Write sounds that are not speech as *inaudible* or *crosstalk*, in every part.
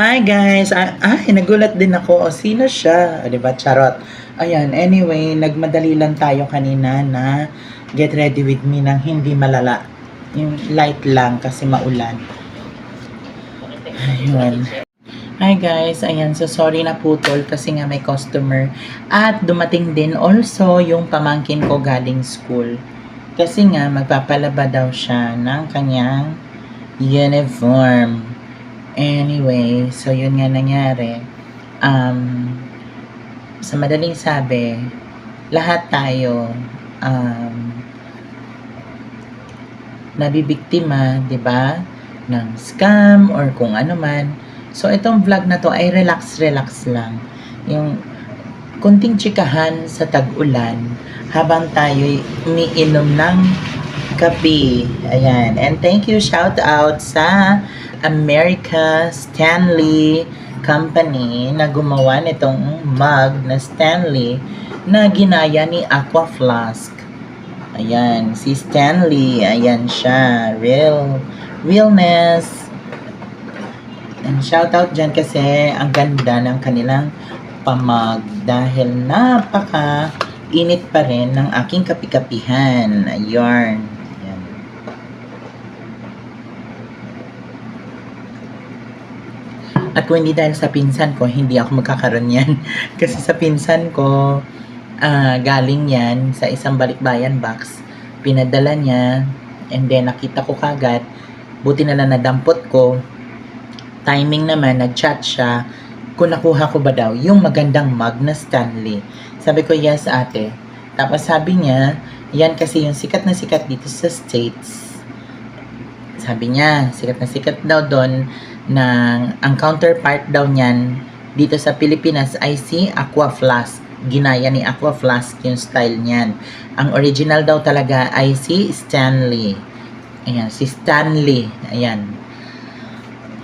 Hi guys! Ah, ay, nagulat din ako. O, sino siya? O, diba? Charot. Ayan, anyway, nagmadali lang tayo kanina na get ready with me ng hindi malala. Yung light lang kasi maulan. Ayun. Hi guys, ayan, so sorry na putol kasi nga may customer. At dumating din also yung pamangkin ko galing school. Kasi nga magpapalaba daw siya ng kanyang uniform. Anyway, so yun nga nangyari. Um, sa madaling sabi, lahat tayo um, nabibiktima, 'di ba? ng scam or kung ano man. So itong vlog na to ay relax relax lang. Yung kunting chikahan sa tag-ulan habang tayo umiinom ng kape. Ayan. And thank you shout out sa America Stanley Company na gumawa nitong mug na Stanley na ginaya ni Aqua Flask. Ayan, si Stanley, ayan siya, real realness. And shout out dyan kasi ang ganda ng kanilang pamag dahil napaka init pa rin ng aking kapikapihan. Ayan. At kung hindi dahil sa pinsan ko, hindi ako magkakaroon yan. *laughs* Kasi sa pinsan ko, ah, galing yan sa isang balikbayan box. Pinadala niya, and then nakita ko kagad, buti na lang nadampot ko. Timing naman, nag-chat siya, kung nakuha ko ba daw yung magandang mug na Stanley. Sabi ko, yes ate. Tapos sabi niya, yan kasi yung sikat na sikat dito sa States. Sabi niya, sikat na sikat daw doon ng ang counterpart daw niyan dito sa Pilipinas ay si Aqua Flask. Ginaya ni Aqua Flask yung style niyan. Ang original daw talaga ay si Stanley. Ayan, si Stanley. Ayan.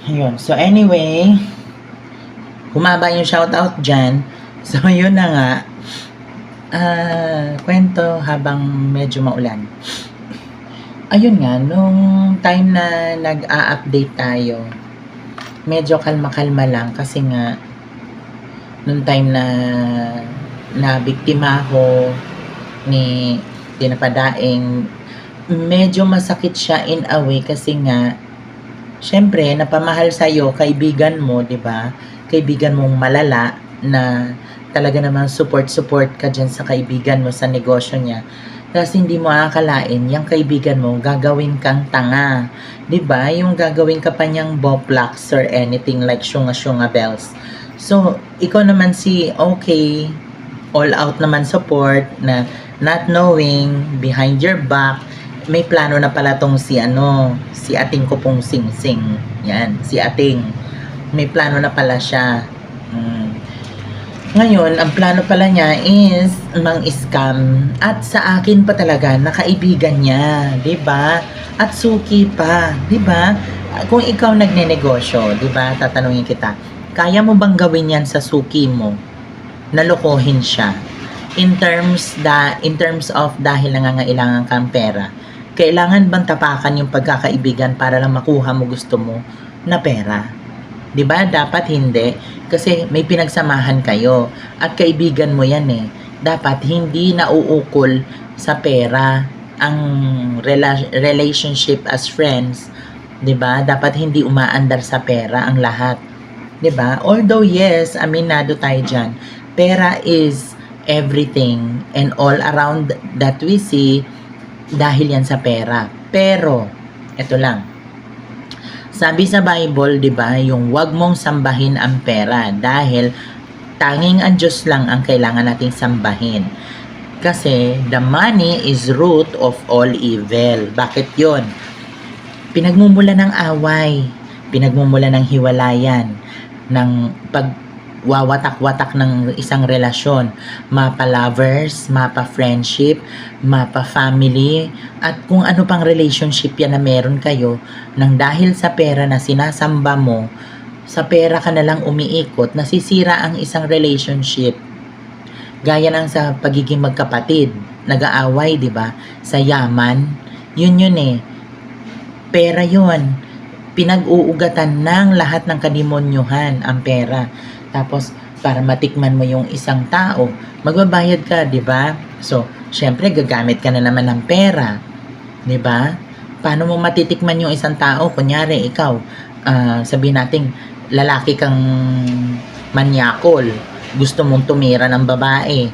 Ayun. So anyway, humaba yung shoutout dyan. *laughs* So yun na nga. Ah, kwento habang medyo maulan. Ayun nga, nung time na nag-a-update tayo, medyo kalma-kalma lang kasi nga nung time na na biktima ako ni tinapadaing medyo masakit siya in a way kasi nga syempre napamahal sa iyo kaibigan mo 'di ba? Kaibigan mong malala na talaga naman support support ka diyan sa kaibigan mo sa negosyo niya kasi hindi mo akalain yung kaibigan mo gagawin kang tanga. Ba? Yung gagawin ka pa niyang boplax or anything like shunga bells. So ikaw naman si okay all out naman support na not knowing behind your back may plano na pala tong si ano si ating ko pong sing sing yan si ating. May plano na pala siya. Mm. Ngayon ang plano pala niya is mang scam. At sa akin pa talaga na kaibigan niya 'di ba? At suki pa 'di ba? Kung ikaw nagnenegosyo 'di ba? Tatanungin kita kaya mo bang gawin yan sa suki mo? Nalokohin siya. In terms da in terms of dahil nangangailangan kang pera kailangan bang tapakan yung pagkakaibigan para lang makuha mo gusto mo na pera? 'di ba? Dapat hindi kasi may pinagsamahan kayo. At kaibigan mo yan eh. Dapat hindi nauukol sa pera ang rela- relationship as friends 'di ba? Dapat hindi umaandar sa pera ang lahat 'di ba? Although yes aminado tayo diyan pera is everything and all around that we see dahil yan sa pera. Pero, ito lang. Sabi sa Bible, 'di ba, yung wag mong sambahin ang pera dahil tanging ang Diyos lang ang kailangan nating sambahin. Kasi the money is root of all evil. Bakit 'yon? Pinagmumula ng away, pinagmumula ng hiwalayan, ng pagwawatak-watak ng isang relasyon, mapa lovers, mapa friendship, mapa family, at kung ano pang relationship yan na meron kayo, nang dahil sa pera na sinasamba mo, sa pera ka na lang umiikot, nasisira ang isang relationship. Gaya ng sa pagiging magkapatid, nag-aaway, di ba? Sa yaman, yun yun eh. Pera yun. pinag-uugatan ng lahat ng kademonyuhan ang pera. Tapos, para matikman mo yung isang tao, magbabayad ka, di ba? So, syempre, gagamit ka na naman ng pera. Di ba? Paano mo matitikman yung isang tao? Kunyari, ikaw, ah, sabihin natin, lalaki kang manyakol. Gusto mong tumira ng babae.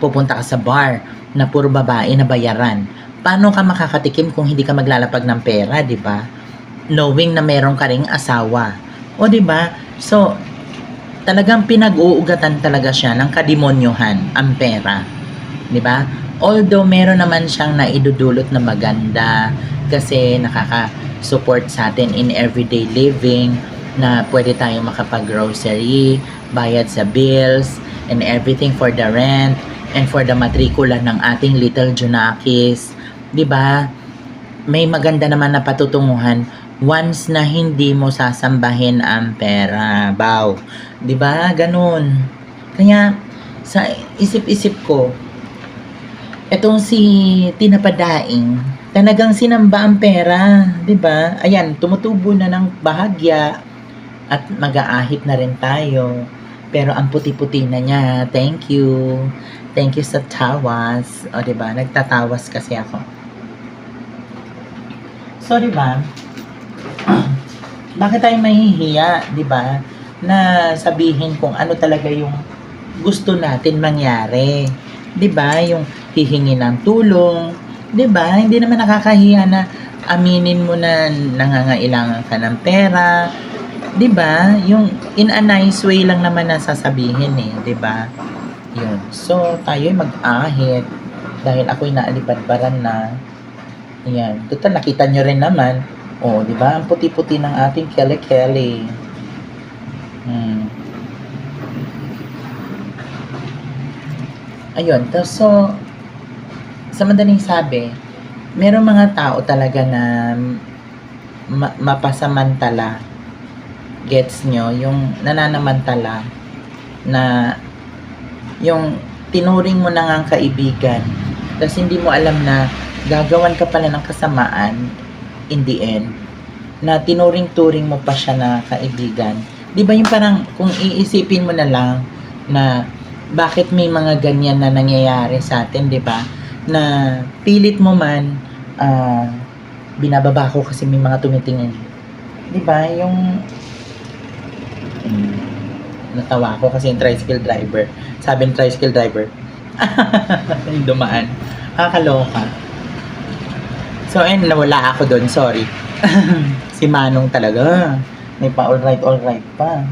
Pupunta ka sa bar na puro babae na bayaran. Paano ka makakatikim kung hindi ka maglalapag ng pera, di ba? Knowing na meron ka ring asawa. O di ba? So, talagang pinag-uugatan talaga siya ng kademonyuhan ang pera. Di ba? Although meron naman siyang naidudulot na maganda kasi nakaka-support sa atin in everyday living na pwede tayong makapag-grocery, bayad sa bills, and everything for the rent, and for the matrikula ng ating little Junakis. 'Di ba? May maganda naman na patutunguhan once na hindi mo sasambahin ang pera. Bow. 'Di ba? Ganun. Kaya sa isip-isip ko, etong si Tinapadaing, talagang sinamba ang pera, 'di ba? Ayan, tumutubo na ng bahagya at mag-aahit na rin tayo. Pero ang puti-puti na niya. Thank you. Thank you sa tawas. O, di ba? Nagtatawas kasi ako. So, di ba? *clears throat* Bakit tayo mahihiya, di ba? Na sabihin kung ano talaga yung gusto natin mangyari. Di ba? Yung hihingi ng tulong. Di ba? Hindi naman nakakahiya na aminin mo na nangangailangan ka ng pera. 'di ba? Yung in a nice way lang naman na sasabihin eh, 'di ba? Yun. So, tayo mag-ahit dahil ako'y naalipad-baran na. Yan. Total, nakita nyo rin naman. Oh, di ba? Ang puti-puti ng ating Kelly-Kelly. Hmm. Ayun. to So, sa madaling sabi, merong mga tao talaga na ma- mapasamantala gets nyo, yung nananamantala na yung tinuring mo na nga kaibigan tapos hindi mo alam na gagawan ka pala ng kasamaan in the end na tinuring-turing mo pa siya na kaibigan. Di ba yung parang kung iisipin mo na lang na bakit may mga ganyan na nangyayari sa atin, di ba? Na pilit mo man ah, binababa ko kasi may mga tumitingin. Di ba? Yung Mm. natawa ako kasi yung tricycle driver. Sabi ng tricycle driver, *laughs* yung dumaan. Kakaloka. So, ayun, nawala ako doon. Sorry. *laughs* si Manong talaga. May pa alright, alright pa.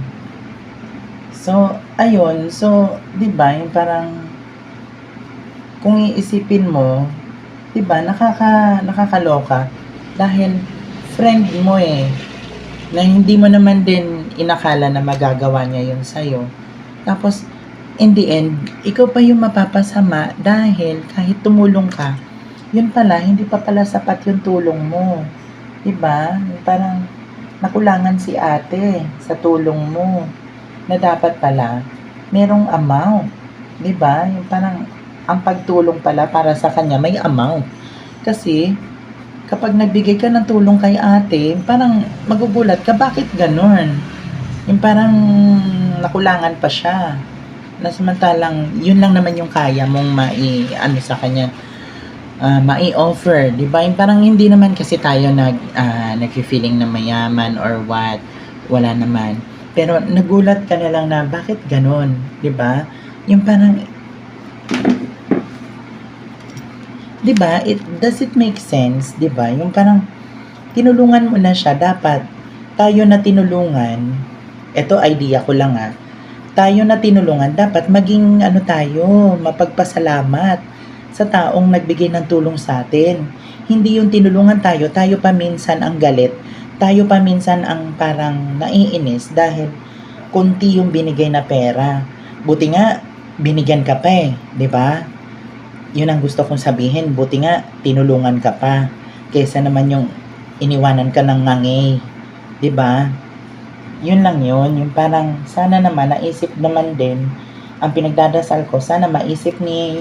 So, ayun. So, di ba, yung parang kung iisipin mo, di ba, nakaka, nakakaloka dahil friend mo eh na hindi mo naman din inakala na magagawa niya yun sa'yo. Tapos, in the end, ikaw pa yung mapapasama dahil kahit tumulong ka, yun pala, hindi pa pala sapat yung tulong mo. Diba? Parang nakulangan si ate sa tulong mo na dapat pala merong amount. Diba? Yung parang ang pagtulong pala para sa kanya may amount. Kasi kapag nagbigay ka ng tulong kay ate, parang magugulat ka, bakit ganon? Yung parang nakulangan pa siya. Na samantalang, yun lang naman yung kaya mong mai, ano sa kanya, uh, mai-offer. Di ba? Parang hindi naman kasi tayo nag, uh, nag-feeling na mayaman or what. Wala naman. Pero nagulat ka na lang na, bakit ganon? Di ba? Yung parang, 'di ba? It does it make sense, 'di ba? Yung parang tinulungan mo na siya, dapat tayo na tinulungan. Ito idea ko lang ah. Tayo na tinulungan, dapat maging ano tayo, mapagpasalamat sa taong nagbigay ng tulong sa atin. Hindi yung tinulungan tayo, tayo pa minsan ang galit. Tayo pa minsan ang parang naiinis dahil kunti yung binigay na pera. Buti nga, binigyan ka pa eh, di ba? yun ang gusto kong sabihin. Buti nga, tinulungan ka pa. Kesa naman yung iniwanan ka ng ngangay. ba diba? Yun lang yun. Yung parang, sana naman, naisip naman din, ang pinagdadasal ko, sana maisip ni,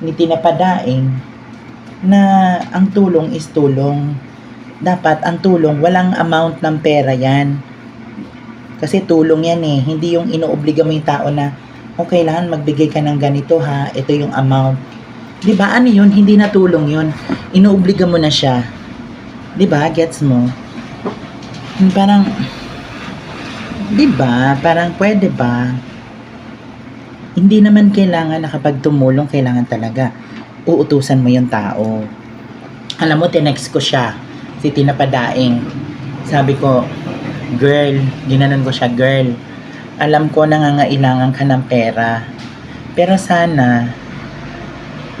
ni Tinapadaing na ang tulong is tulong. dapat ang tulong, walang amount ng pera yan. Kasi tulong yan eh. Hindi yung inuobliga mo yung tao na, okay kailangan magbigay ka ng ganito ha, ito yung amount. Di ba Ano yun? Hindi na tulong yun. Inuobliga mo na siya. Di ba Gets mo? Parang, di ba Parang pwede ba? Hindi naman kailangan na kapag tumulong, kailangan talaga uutusan mo yung tao. Alam mo, tinext ko siya. Si Tina Padaing. Sabi ko, girl, ginanon ko siya, girl, alam ko nangangailangan ka ng pera. Pero sana,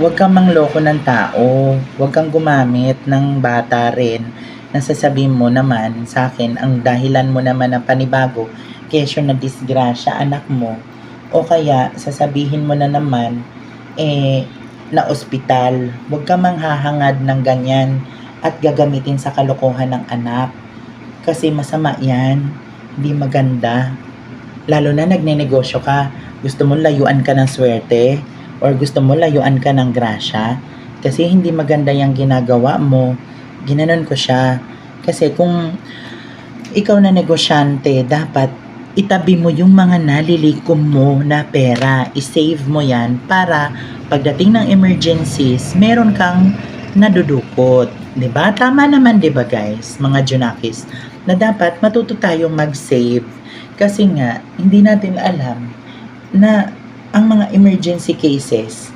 huwag kang mangloko ng tao. Huwag kang gumamit ng bata rin. Nasasabihin mo naman sa akin, ang dahilan mo naman ng panibago, kesyo na disgrasya anak mo. O kaya, sasabihin mo na naman, eh, na ospital. Huwag ka manghahangad ng ganyan at gagamitin sa kalokohan ng anak. Kasi masama yan. Hindi maganda. Lalo na nagnenegosyo ka. Gusto mo layuan ka ng swerte or gusto mo layuan ka ng grasya. Kasi hindi maganda yung ginagawa mo. Ginanon ko siya. Kasi kung ikaw na negosyante, dapat itabi mo yung mga nalilikom mo na pera. I-save mo yan para pagdating ng emergencies, meron kang nadudukot. ba? Tama naman ba guys, mga Junakis, na dapat matuto tayong mag-save kasi nga hindi natin alam na ang mga emergency cases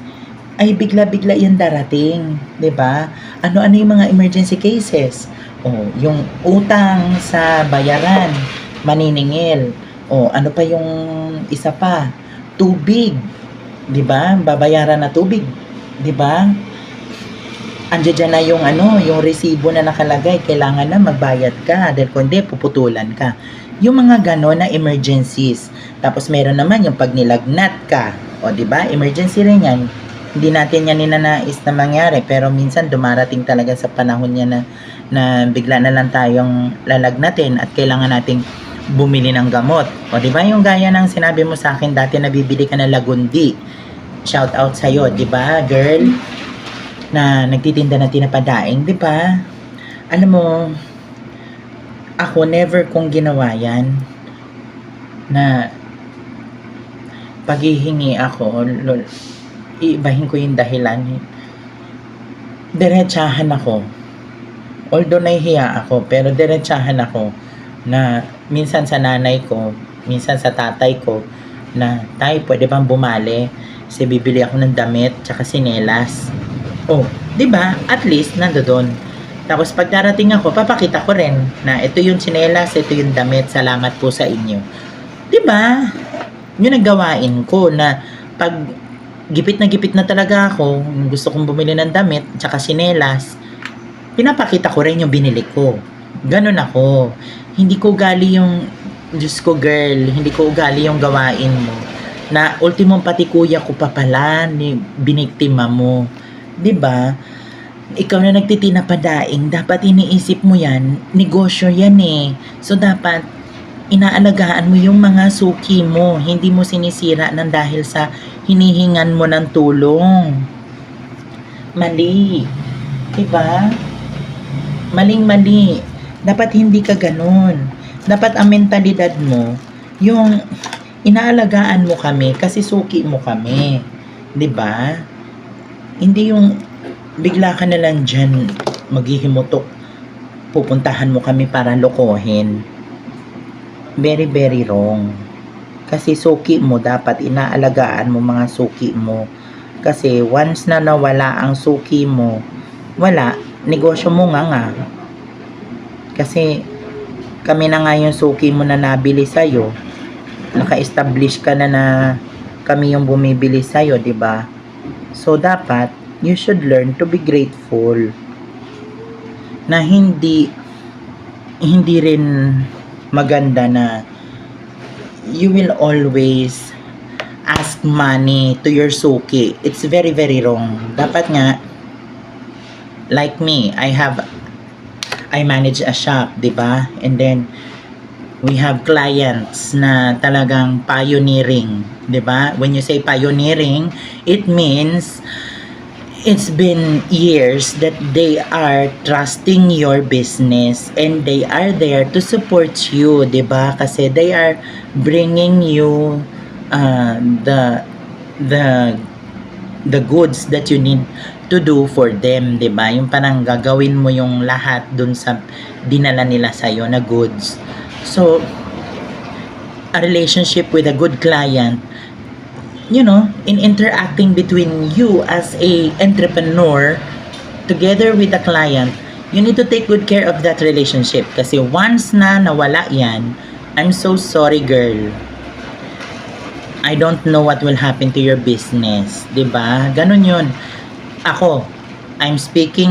ay bigla-bigla yan darating, ba? Ano-ano yung mga emergency cases? Oh, yung utang sa bayaran, maniningil. Oh, ano pa yung isa pa? Tubig. 'Di ba? Babayaran na tubig. 'Di ba? Andiyan dyan na yung ano, yung resibo na nakalagay, kailangan na magbayad ka dahil kung hindi puputulan ka. Yung mga gano'n na emergencies. Tapos meron naman yung pag nilagnat ka. O 'di ba? Emergency rin 'yan. Hindi natin yan ninanais na mangyari pero minsan dumarating talaga sa panahon niya na na bigla na lang tayong lalagnatin at kailangan nating bumili ng gamot. O di ba yung gaya ng sinabi mo sa akin dati nabibili ka ng lagundi. Shout out sa iyo, di ba, girl? Na nagtitinda ng tinapadaing, di ba? Alam mo, ako never kong ginawa yan na paghihingi ako, lol, iibahin ko yung dahilan. Diretsahan ako. Although nahihiya ako, pero diretsahan ako na minsan sa nanay ko, minsan sa tatay ko, na tay, pwede bang bumali? Kasi bibili ako ng damit, tsaka sinelas. Oh, di ba? At least, nando doon. Tapos pag darating ako, papakita ko rin na ito yung sinelas, ito yung damit, salamat po sa inyo. Di ba? Yun ang gawain ko na pag gipit na gipit na talaga ako, gusto kong bumili ng damit, tsaka sinelas, pinapakita ko rin yung binili ko. Ganon ako. Hindi ko gali yung, Diyos ko girl, hindi ko ugali yung gawain mo. Na ultimong pati kuya ko pa pala, ni biniktima mo. ba? Ikaw na nagtitina pa daing, dapat iniisip mo yan, negosyo yan eh. So dapat inaalagaan mo yung mga suki mo, hindi mo sinisira ng dahil sa hinihingan mo ng tulong. Mali. Diba? Maling-mali. Dapat hindi ka ganun. Dapat ang mentalidad mo, yung inaalagaan mo kami kasi suki mo kami. 'Di ba? Hindi yung bigla ka na lang dyan maghihimutok. Pupuntahan mo kami para lokohin. Very, very wrong. Kasi suki mo, dapat inaalagaan mo mga suki mo. Kasi once na nawala ang suki mo, wala, negosyo mo nga nga. Kasi kami na nga yung suki mo na nabili sa'yo. Naka-establish ka na na kami yung bumibili sa'yo, ba? So, dapat, you should learn to be grateful. Na hindi, hindi rin maganda na you will always ask money to your suki. It's very, very wrong. Dapat nga, like me, I have, I manage a shop, di ba? And then, we have clients na talagang pioneering, di ba? When you say pioneering, it means it's been years that they are trusting your business and they are there to support you, 'di ba? Kasi they are bringing you uh, the the the goods that you need to do for them, 'di ba? Yung parang gagawin mo yung lahat dun sa dinala nila sa na goods. So a relationship with a good client you know, in interacting between you as a entrepreneur together with the client, you need to take good care of that relationship. Kasi once na nawala yan, I'm so sorry girl. I don't know what will happen to your business. 'di ba? Ganun yun. Ako, I'm speaking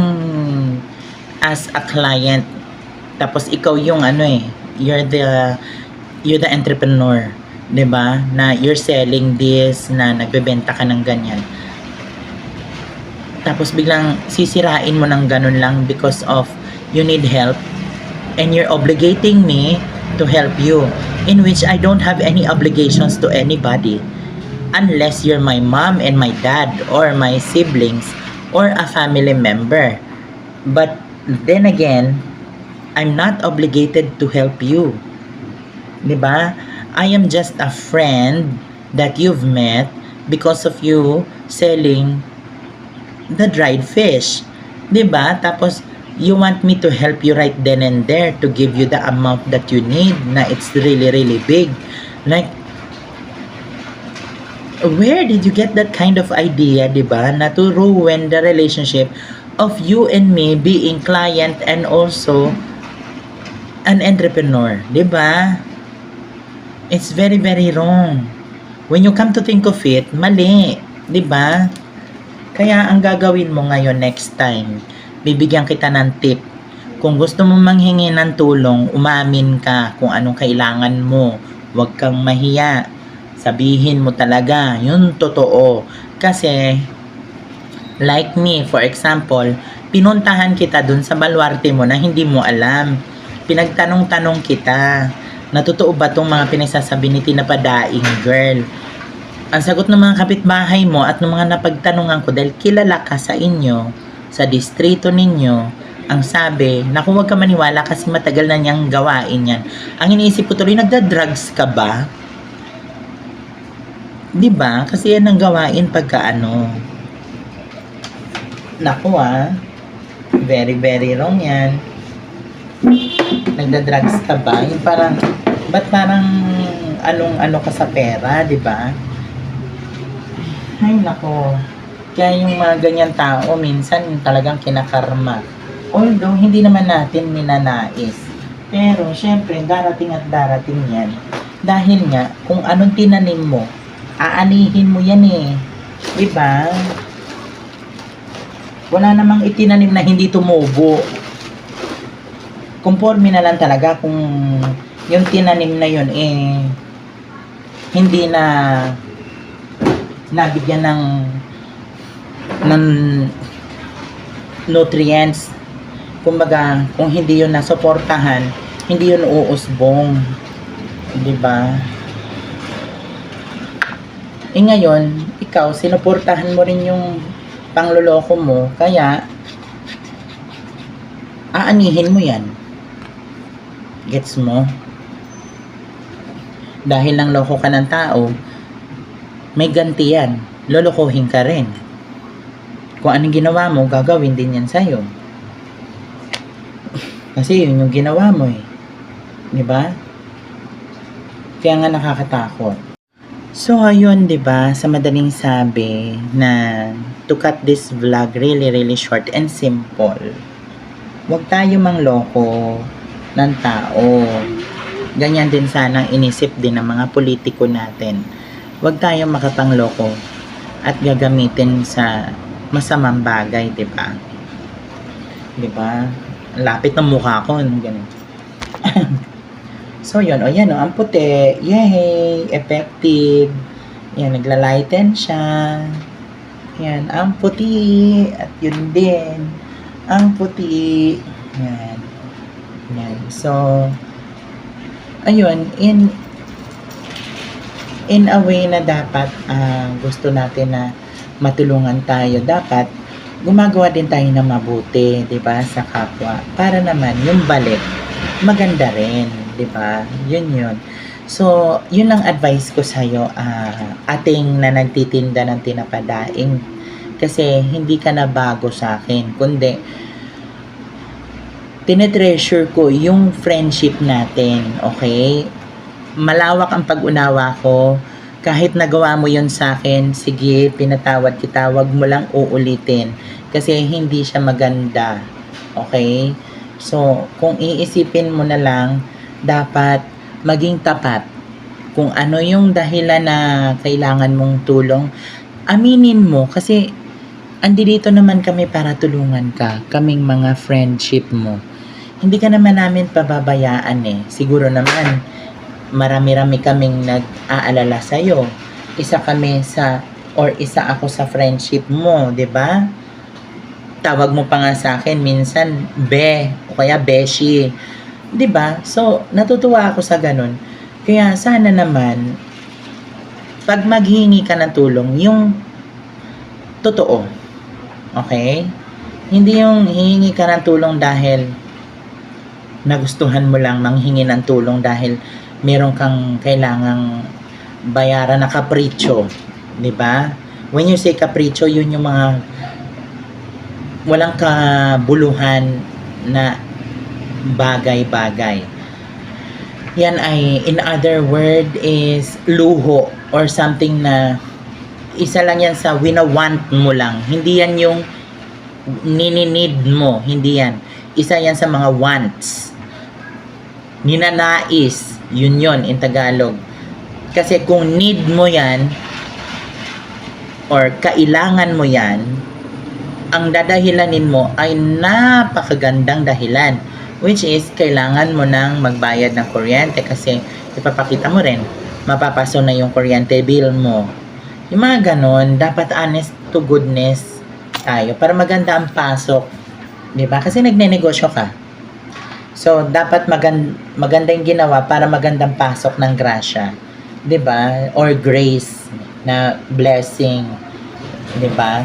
as a client. Tapos ikaw yung ano eh, you're the you're the entrepreneur. 'di ba? Na you're selling this, na nagbebenta ka ng ganyan. Tapos biglang sisirain mo ng ganun lang because of you need help and you're obligating me to help you in which I don't have any obligations to anybody unless you're my mom and my dad or my siblings or a family member. But then again, I'm not obligated to help you. 'Di ba? I am just a friend that you've met because of you selling the dried fish. 'Di ba? Tapos you want me to help you right then and there to give you the amount that you need na it's really really big. Like where did you get that kind of idea, 'di ba? Na to ruin the relationship of you and me being client and also an entrepreneur, 'di ba? It's very, very wrong. When you come to think of it, mali. 'di ba? Kaya ang gagawin mo ngayon next time, bibigyan kita ng tip. Kung gusto mo manghingi ng tulong, umamin ka kung anong kailangan mo. Huwag kang mahiya. Sabihin mo talaga, yun totoo. Kasi, like me, for example, pinuntahan kita dun sa baluarte mo na hindi mo alam. Pinagtanong-tanong kita na totoo ba tong mga pinagsasabi ni Tinapadaing girl? Ang sagot ng mga kapitbahay mo at ng mga napagtanungan ko dahil kilala ka sa inyo, sa distrito ninyo, ang sabi, naku huwag ka maniwala kasi matagal na niyang gawain yan. Ang iniisip ko tuloy, nagda-drugs ka ba? Di ba? Kasi yan ang gawain pagka ano. Ah. Very, very wrong yan. Nagda-drugs ka ba? Yung parang, ba't parang anong ano ka sa pera, di ba? Ay, nako. Kaya yung mga ganyan tao, minsan talagang kinakarma. Although, hindi naman natin ninanais. Pero, syempre, darating at darating yan. Dahil nga, kung anong tinanim mo, aanihin mo yan eh. Diba? Wala namang itinanim na hindi tumubo. Conforme na lang talaga kung yung tinanim na yun eh hindi na nabigyan ng ng nutrients kumbaga kung hindi yun nasuportahan hindi yun uusbong di ba eh ngayon ikaw sinuportahan mo rin yung pangloloko mo kaya aanihin mo yan. Gets mo? Dahil lang loko ka ng tao may ganti yan. Lolokohin ka rin. Kung anong ginawa mo gagawin din yan sa'yo. Kasi yun yung ginawa mo eh. Ba? Kaya nga nakakatakot So ayun 'di ba sa madaling sabi na to cut this vlog really really short and simple. Huwag tayo mangloko ng tao. Ganyan din sana ang inisip din ng mga politiko natin. Huwag tayo makapangloko at gagamitin sa masamang bagay, 'di ba? 'Di ba? Lapit ng mukha ko, ano ganun. *clears throat* So, yun. O, yan, o. Ang puti. Yay! Effective. Yan, naglalighten siya. Yan, ang puti. At yun din. Ang puti. Yan. Yan. So, ayun, in in a way na dapat ah, gusto natin na matulungan tayo, dapat gumagawa din tayo ng mabuti, 'di ba, sa kapwa. Para naman yung balik maganda rin, 'di ba? Yun yun. So, yun ang advice ko sa iyo, ating na nagtitinda ng tinapadaing kasi hindi ka na bago sa akin, kundi tinetreasure ko yung friendship natin, okay? Malawak ang pag-unawa ko. Kahit nagawa mo yun sa akin, sige, pinatawad kita, wag mo lang uulitin. Kasi hindi siya maganda, okay? So, kung iisipin mo na lang, dapat maging tapat. Kung ano yung dahilan na kailangan mong tulong, aminin mo kasi andi dito naman kami para tulungan ka, kaming mga friendship mo. Hindi ka naman namin pababayaan eh. Siguro naman, marami-rami kaming nag-aalala sa'yo. Isa kami sa, or isa ako sa friendship mo, 'di ba? Tawag mo pa nga sa akin minsan, be, o kaya beshi. 'Di ba? So, natutuwa ako sa ganun. Kaya sana naman, pag maghingi ka ng tulong, yung totoo. Okay? Hindi yung hihingi ka ng tulong dahil nagustuhan mo lang manghingi ng tulong dahil meron kang kailangang bayaran na kapritsyo. 'Di ba? When you say kapritsyo, yun yung mga walang kabuluhan na bagay-bagay. Yan ay, in other word, is luho or something na isa lang yan sa winawant mo lang. Hindi yan yung nininid mo. Hindi yan. Isa yan sa mga wants. Ninanais. Yun yon in Tagalog. Kasi kung need mo yan, or kailangan mo yan, ang dadahilanin mo ay napakagandang dahilan which is kailangan mo nang magbayad ng kuryente kasi ipapakita mo rin mapapaso na yung kuryente bill mo. Yung mga ganon dapat honest to goodness tayo para maganda ang pasok di ba? Kasi nagnenegosyo ka. So dapat magan maganda yung ginawa para magandang pasok ng grasya di ba? Or grace na blessing di ba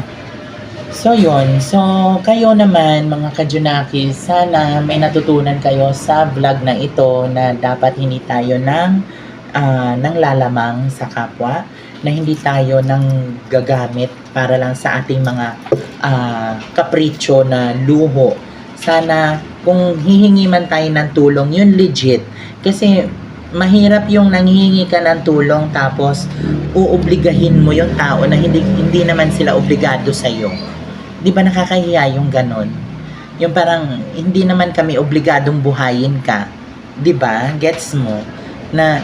So, yun. So, kayo naman, mga kajunakis, sana may natutunan kayo sa vlog na ito na dapat hindi tayo ng, uh, ng lalamang sa kapwa, na hindi tayo ng gagamit para lang sa ating mga uh, kapritsyo na luho. Sana, kung hihingi man tayo ng tulong, yun legit. Kasi, mahirap yung nanghihingi ka ng tulong tapos uubligahin mo yung tao na hindi hindi naman sila obligado sa iyo. 'Di ba nakakahiya yung ganon? Yung parang hindi naman kami obligadong buhayin ka. 'Di ba? Gets mo na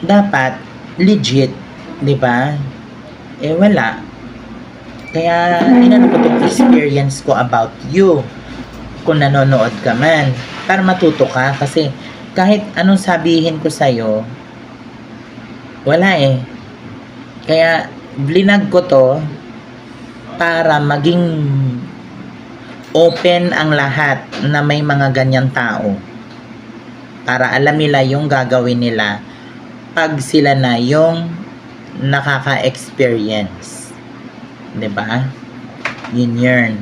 dapat legit, 'di ba? Eh wala. Kaya inano ko tong experience ko about you kung nanonood ka man para matuto ka kasi kahit anong sabihin ko sa'yo wala eh kaya blinag ko to para maging open ang lahat na may mga ganyang tao. Para alam nila yung gagawin nila pag sila na yung nakaka-experience. ba? Yun yun.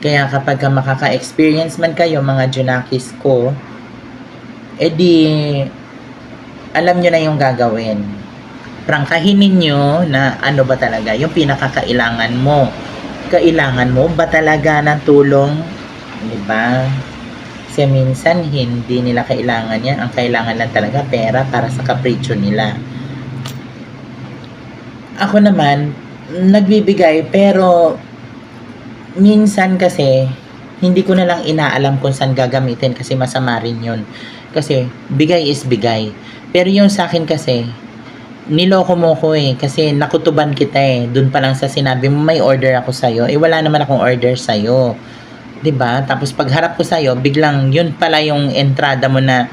Kaya kapag ka makaka-experience man kayo mga Junakis ko, edi alam nyo na yung gagawin prangkahin ninyo na ano ba talaga yung pinakakailangan mo. Kailangan mo ba talaga ng tulong? Di ba? Kasi minsan hindi nila kailangan yan. Ang kailangan lang talaga pera para sa kapritsyo nila. Ako naman, nagbibigay pero minsan kasi hindi ko na lang inaalam kung saan gagamitin kasi masama rin yun. Kasi bigay is bigay. Pero yung sa akin kasi, niloko mo ko eh kasi nakutuban kita eh. Dun pa lang sa sinabi mo may order ako sa iyo eh wala naman akong order sa iyo 'di ba? Tapos pagharap ko sa iyo biglang yun pala yung entrada mo na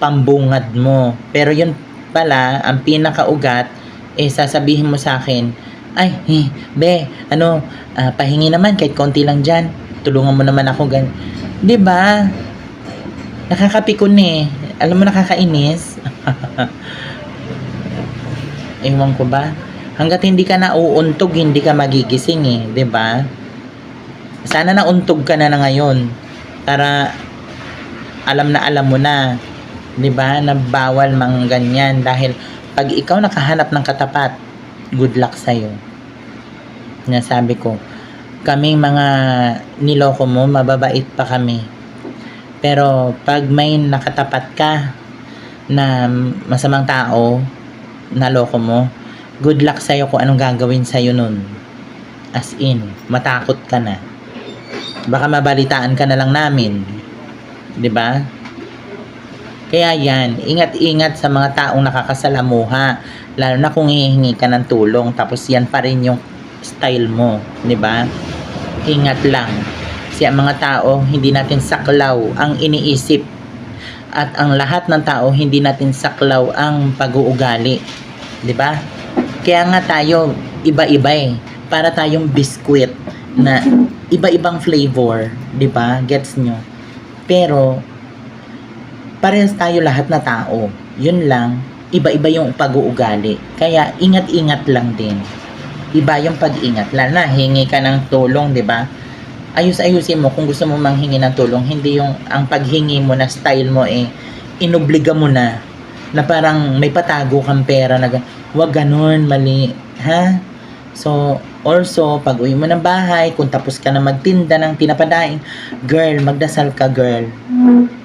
pambungad mo. Pero yun pala ang pinakaugat eh sasabihin mo sa akin ay eh, be ano uh, pahingi naman kahit konti lang diyan tulungan mo naman ako gan 'di ba? Nakakapikon eh. Alam mo nakakainis *laughs* Ewan ko ba? Hanggat hindi ka nauuntog, hindi ka magigising eh, 'di ba? Sana nauntog ka na na ngayon para alam na alam mo na, 'di ba, na bawal mang ganyan dahil pag ikaw nakahanap ng katapat, good luck sa iyo. Nasabi ko, kaming mga niloko mo, mababait pa kami. Pero pag may nakatapat ka na masamang tao, naloko mo, good luck sa'yo kung anong gagawin sa'yo nun. As in, matakot ka na. Baka mabalitaan ka na lang namin. ba? Kaya yan, ingat-ingat sa mga taong nakakasalamuha. Lalo na kung hihingi ka ng tulong, tapos yan pa rin yung style mo. ba? Ingat lang. Kasi ang mga tao, hindi natin saklaw ang iniisip. At ang lahat ng tao, hindi natin saklaw ang pag-uugali. 'di ba? Kaya nga tayo, iba-iba eh. Para tayong biskwit na iba-ibang flavor, 'di ba? Gets nyo? Pero parehas tayo lahat na tao. Yun lang, iba-iba yung pag-uugali. Kaya ingat-ingat lang din. Iba yung pag-ingat. Lalo na, hingi ka ng tulong, di ba? Ayus-ayusin mo kung gusto mo manghingi ng tulong. Hindi yung ang paghingi mo na style mo eh, inobliga mo na na parang may patago kang pera na wag ganun, mali. Ha? So, also, pag uwi mo ng bahay, kung tapos ka na magtinda ng tinapadaing, girl, magdasal ka, girl.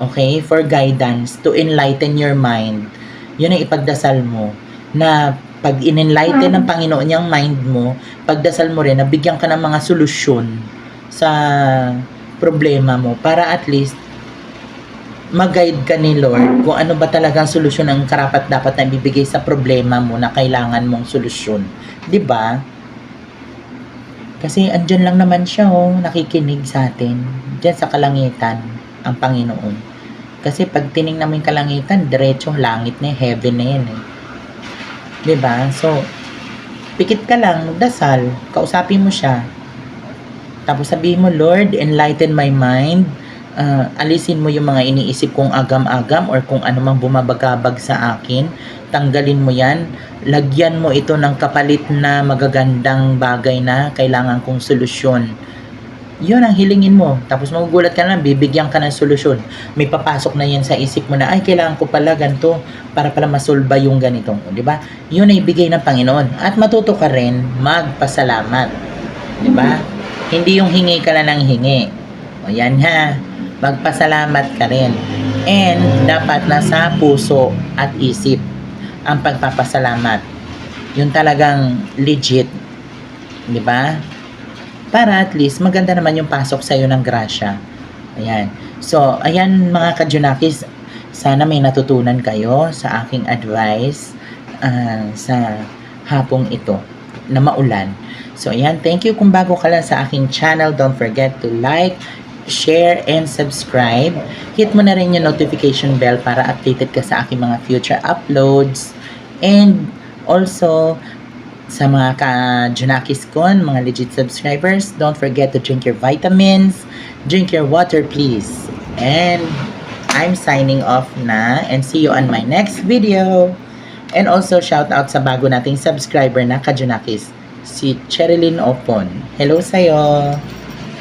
Okay? For guidance, to enlighten your mind. Yun ang ipagdasal mo. Na pag in-enlighten ng Panginoon yung mind mo, pagdasal mo rin, nabigyan ka ng mga solusyon sa problema mo para at least mag-guide ka ni Lord kung ano ba talagang solusyon ang karapat dapat na ibibigay sa problema mo na kailangan mong solusyon. 'Di ba? Kasi andyan lang naman siya oh, nakikinig sa atin. Diyan sa kalangitan ang Panginoon. Kasi pag tiningnan mo yung kalangitan, diretso langit na heaven na yan eh. 'Di ba? So, pikit ka lang, magdasal, kausapin mo siya. Tapos sabihin mo, Lord, enlighten my mind. Ah, alisin mo yung mga iniisip kong agam-agam or kung ano mang bumabagabag sa akin. Tanggalin mo yan. Lagyan mo ito ng kapalit na magagandang bagay na kailangan kong solusyon. Yun ang hilingin mo. Tapos magugulat ka na, bibigyan ka ng solusyon. May papasok na yan sa isip mo na, ay, kailangan ko pala ganito para pala masolba yung ganitong. Di ba? Yun ay ibigay ng Panginoon. At matuto ka rin magpasalamat. Ba? Hindi yung hingi ka lang ng hingi. O yan ha. Magpasalamat ka rin. And dapat nasa puso at isip ang pagpapasalamat. Yun talagang legit. Di ba? Para at least maganda naman yung pasok sa iyo ng grasya. Ayan. So, ayan mga kajunakis, sana may natutunan kayo sa aking advice ah, sa hapong ito na maulan. So, ayan. Thank you kung bago ka lang sa aking channel. Don't forget to like, share, and subscribe. Hit mo na rin yung notification bell para updated ka sa aking mga future uploads. And also, sa mga ka-Junakis ko, mga legit subscribers, don't forget to drink your vitamins, drink your water please. And I'm signing off na and see you on my next video. And also shout out sa bago nating subscriber na ka-Junakis, si Cherilyn Opon. Hello sa'yo!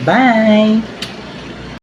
Bye!